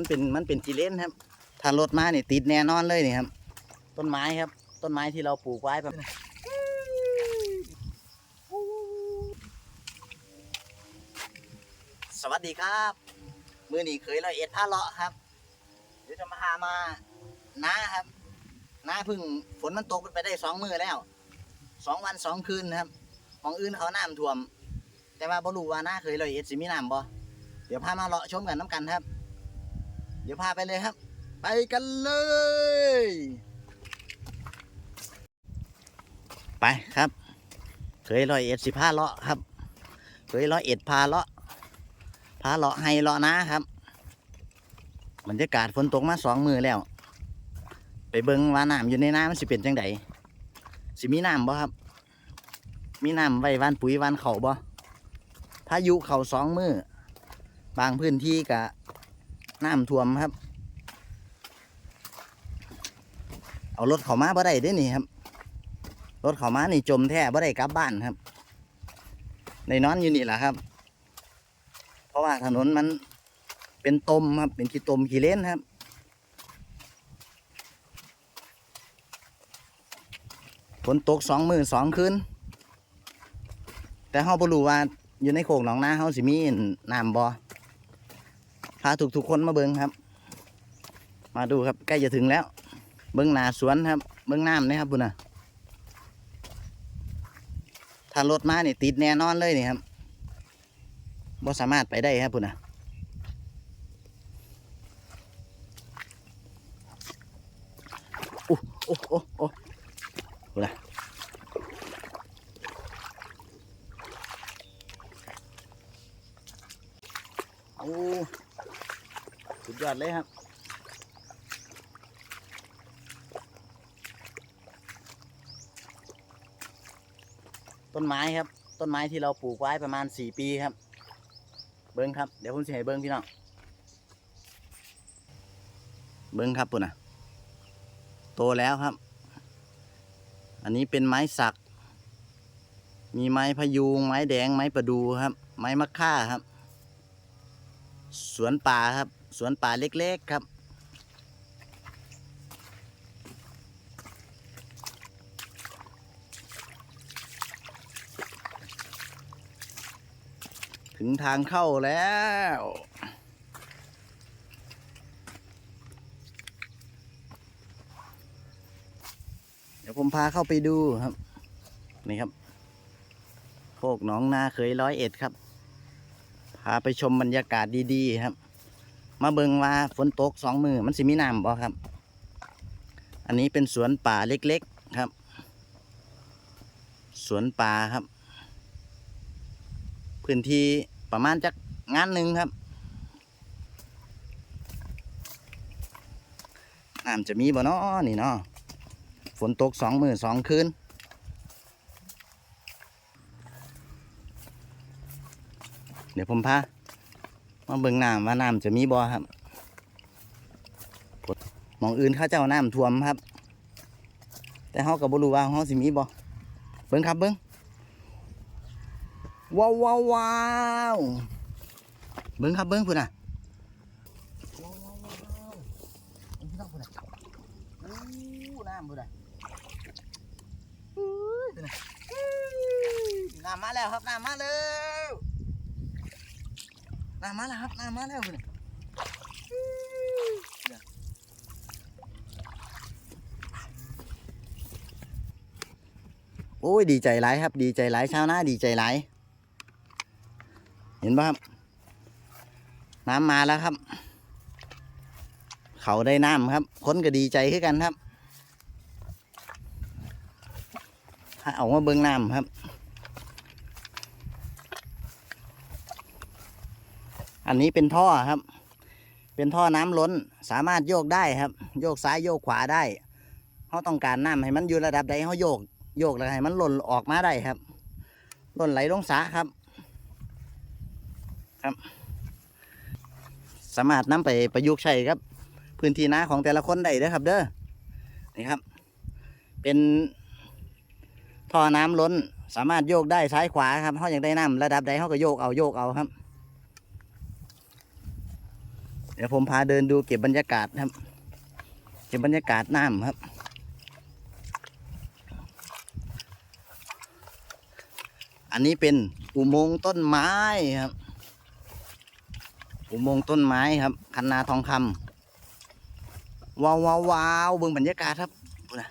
มันเป็นมันเป็นจีเลนครับ ถ้ารถมาเนี่ยติดแน่นอนเลยนี่ครับ ต้นไม้ครับ ต้นไม้ที่เราปลูกไว้แบบสวัสดีครับ มือหนีเคยเราเอ็ดผ้าเลาะครับเดี๋ยวจะมาหามาน้าครับน้าเพึ่งฝนมันตกไปได้สองมือแล้วสองวันสองคืนครับของอื่นเขาน้ำท่วม แต่ว่าบ่รู้ว่าน้าเคยเราเอ็ดสิมีน้ำบ่เดี๋ยวพามาเลาะชมกันน้ำกันครับ ดี๋ยวพาไปเลยครับ ไปกันเลย ไปครับ เคยร้อยเอ็ดสิพาเลาะครับ เคยร้อยเอ็ดพาเลาะพาเลาะให้เลาะนะครับบรรยากาศฝนตกมาสองมือแล้ว ไปเบิ้งว่าน้ำอยู่ในน้ำมันสิเป็นจังไดสิมีน้ำบ่ครับ มีน้ำไว้วานปุ๋ยวานเขาบ่พายุเข่าสองมือบางพื้นที่กะ น้ำท่วมครับ เอารถเขามาบ่ได้ด้นี่ครับ รถเขามานี่จมแท้บ่ได้กลับบ้านครับ ในนอนอยู่นี่แหละครับ เพราะว่าถนนมันเป็นตมครับ เป็นขี้ตมขี้เล่นครับฝนตกสองมือสองคืนแต่เฮาบ่รู้ว่าอยู่ในโขงหนองนาเฮาสิมีน้ำบ่ พาทุกๆคนมาเบิ่งครับ มาดูครับใกล้จะถึงแล้ว เบิ่งนาสวนครับ เบิ่งน้ำนะครับพุ่นน่ะถ้ารถมาเนี่ยติดแน่นอนเลยนี่ครับบ่สามารถไปได้ครับพุ่นน่ะโอ้โอ้โอ้โอ้พุ่นน่ะ โอ้สุดยอดเลยครับต้นไม้ครับ ต้นไม้ที่เราปลูกไว้ประมาณสี่ปีครับ เบิ้งครับ เดี๋ยวผมจะให้เบิ้งพี่น้องเบิ้งครับปุ่นอะ โตแล้วครับ อันนี้เป็นไม้สัก มีไม้พยูงไม้แดงไม้ประดูครับ ไม้มะค่าครับ สวนป่าครับ สวนป่าเล็กๆครับ ถึงทางเข้าแล้วเดี๋ยวผมพาเข้าไปดูครับ นี่ครับ โคกหนองนาเคยร้อยเอ็ดครับาไปชมบรรยากาศดีๆครับ มาเบิงว่าฝนตกสองมือมันสิมีน้ำบ่ครับ อันนี้เป็นสวนป่าเล็กๆครับ สวนป่าครับ พื้นที่ประมาณจักงานหนึ่งครับน้ำจะมีบ่เนาะนี่เนาะฝนตกสองมือสองคืน ดี๋ยวผมพามาเบิ่งน้ำว่าน้ำจะมีบ่ครับหมองอื่นเข้าเจ้าน้ำท่วมครับ แต่เขากับ่รู้ว่าเขาสิมีบ่เบิ่งครับเบิ่งว้าวว้าวว้าวเบิ้งครับเบิ้งพุ่นอะว้าวว้าวว้าวเบิ้งพี่น้องพุ่นอะอู้น้ำพุ่นอะอู้ยพุ่นอะอู้ยน้ำมาแล้วครับน้ำมาแล้ว น้ำมาแล้วครับน้ำมาแล้วพุ่นอุ้ยเดี๋ยวโอ้ยดีใจหลายครับ ดีใจหลายชาวนาดีใจหลายเห็นป่ะครับ น้ำมาแล้วครับ เขาได้น้ำครับคนก็ดีใจขึ้นกันครับเอามาเบิ้งน้ำครับ อันนี้เป็นท่อครับ เป็นท่อน้ำล้นสามารถโยกได้ครับ โยกซ้ายโยกขวาได้เขาต้องการน้ำให้มันอยู่ระดับใดเขาโยก โยกแล้วให้มันหล่นออกมาได้ครับหล่นไหลลงสระครับ สามารถนำไปประยุกต์ใช้ครับ พื้นที่นาของแต่ละคนได้เด้อครับ เด้อนี่ครับ เป็นท่อน้ำล้นสามารถโยกได้ซ้ายขวาครับเขาอยากได้น้ำระดับใดเขาก็โยกเอาโยกเอาครับ เดี๋ยวผมพาเดินดูเก็บบรรยากาศครับ เก็บบรรยากาศน้ำครับ อันนี้เป็นอุโมงค์ต้นไม้ครับ อุโมงค์ต้นไม้ครับ คันนาทองคำว้าวว้าววาวเบิ่งบรรยากาศครับนะ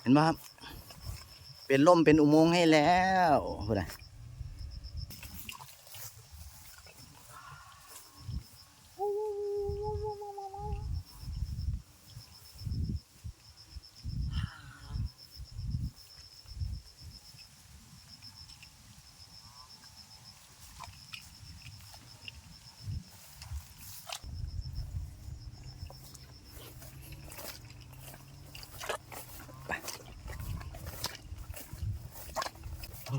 เห็นไหมครับ เป็นร่มเป็นอุโมงค์ให้แล้วพูดนะ เบ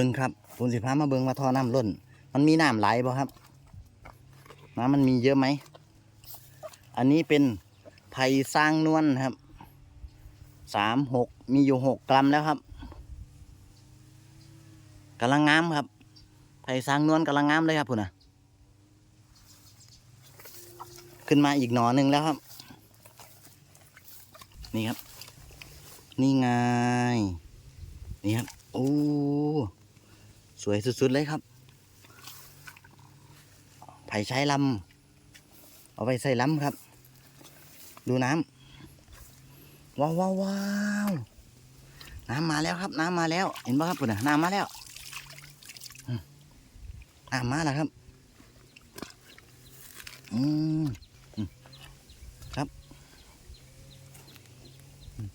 ิ่งครับผมสิพามาเบิ่งว่าท่อน้ำล้น มันมีน้ำไหลบ่ครับ น้ำมันมีเยอะไหม อันนี้เป็นไผ่สร้างนวลครับ สามหกมีอยู่หกกรัมแล้วครับกำลังงามครับ ไผ่สร้างนวลกำลังงามเลยครับพุ่นนะขึ้นมาอีกหนอหนึ่งแล้วครับ นี่ครับ นี่ไง นี่ครับ โอ้ สวยสุดๆเลยครับ ไผ่ใช้ลำเอาไปใส่ลำครับ ดูน้ำว้าวว้าววาวน้ำมาแล้วครับ น้ำมาแล้ว เห็นป่ะครับปุ่นน่ะน้ำมาแล้วน้ำมาแล้วครับ อืมอืมครับอืม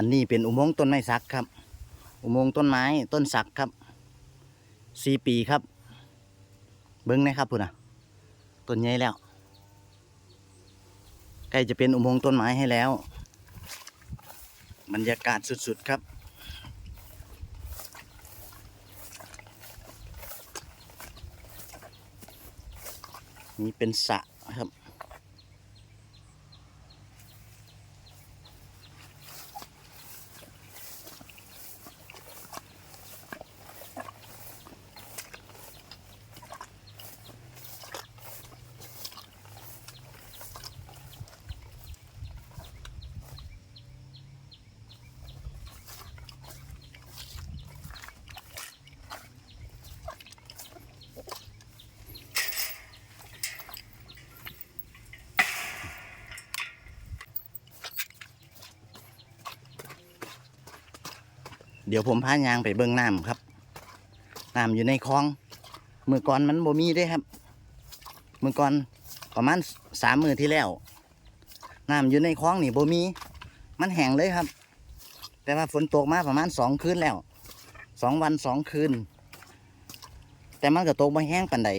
อันนี้เป็นอุโมงค์ต้นไม้สักครับ อุโมงค์ต้นไม้ต้นสักครับสี่ปีครับ เบิ้งนะครับพุ่นน่ะต้นใหญ่แล้วใกล้จะเป็นอุโมงค์ต้นไม้ให้แล้ว บรรยากาศสุดๆครับนี่เป็นสระครับ เดี๋ยวผมพายางไปเบิ่งน้ำครับน้ำอยู่ในคลองเมื่อก่อนมันบ่มีด้วยครับ เมื่อก่อนประมาณสามมือที่แล้วน้ำอยู่ในคลองนี่บ่มี มันแห้งเลยครับ แต่ว่าฝนตกมาประมาณสองคืนแล้วสองวันสองคืน แต่มันก็ตกมาแห้งปันใด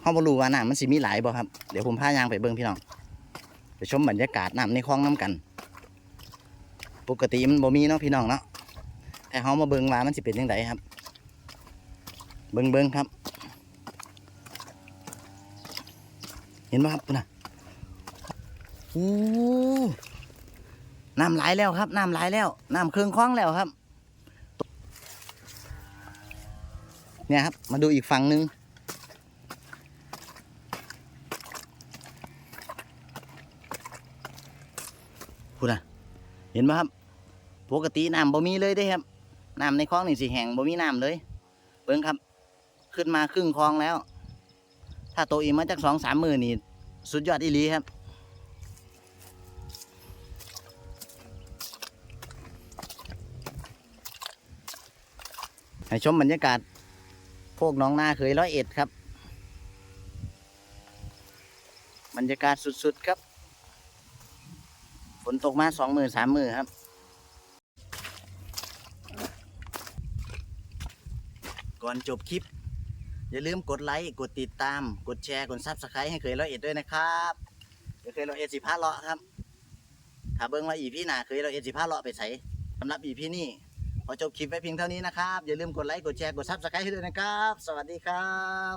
เฮาบรูว่าน้ำมันสิมีหลายบ่ครับ เดี๋ยวผมพายางไปเบิ่งพี่น้องไปชมบรรยากาศน้ำในคลองน้ำกัน ปกติมันบ่มีเนาะพี่น้องเนาะ แต่เฮามาเบิ่งว่ามันสิเป็นยังไงครับ เบิ่งเบิ่งครับ เห็นไหมครับนะโอ้น้ำไหลแล้วครับน้ำไหลแล้วน้ำเครื่องคล้องแล้วครับ เนี่ยครับ มาดูอีกฝั่งหนึ่งพูดนะเห็นไหมครับ ปกติน้ำบ่มีเลยเด้ครับ น้ำในคลองนี่สิแห้งบ่มีน้ำเลยเบิ่งครับ ขึ้นมาครึ่งคลองแล้ว ถ้าโตอีกมาจากสองสามมือนี่สุดยอดอีหลีครับให้ชมบรรยากาศพวกน้องนาเคยร้อยเอ็ดครับ บรรยากาศสุดๆครับ ฝนนตกมาสองมือสามมือครับ ก่อนจบคลิป อย่าลืมกดไลค์กดติดตาม กดแชร์กดซับสไครต์ให้เคยเราเอ็ดด้วยนะครับเดี๋ยวเคยร้อยเอ็ดสิบห้าเลาะครับถ้าเบิ้งว่าอีพี่หนาเคยเราเอ็ดสิบห้าเลาะไปใส่สำหรับอีพี่นี่ขอจบคลิปไว้เพียงเท่านี้นะครับ อย่าลืมกดไลค์กดแชร์กดซับสไครต์ให้ด้วยนะครับ สวัสดีครับ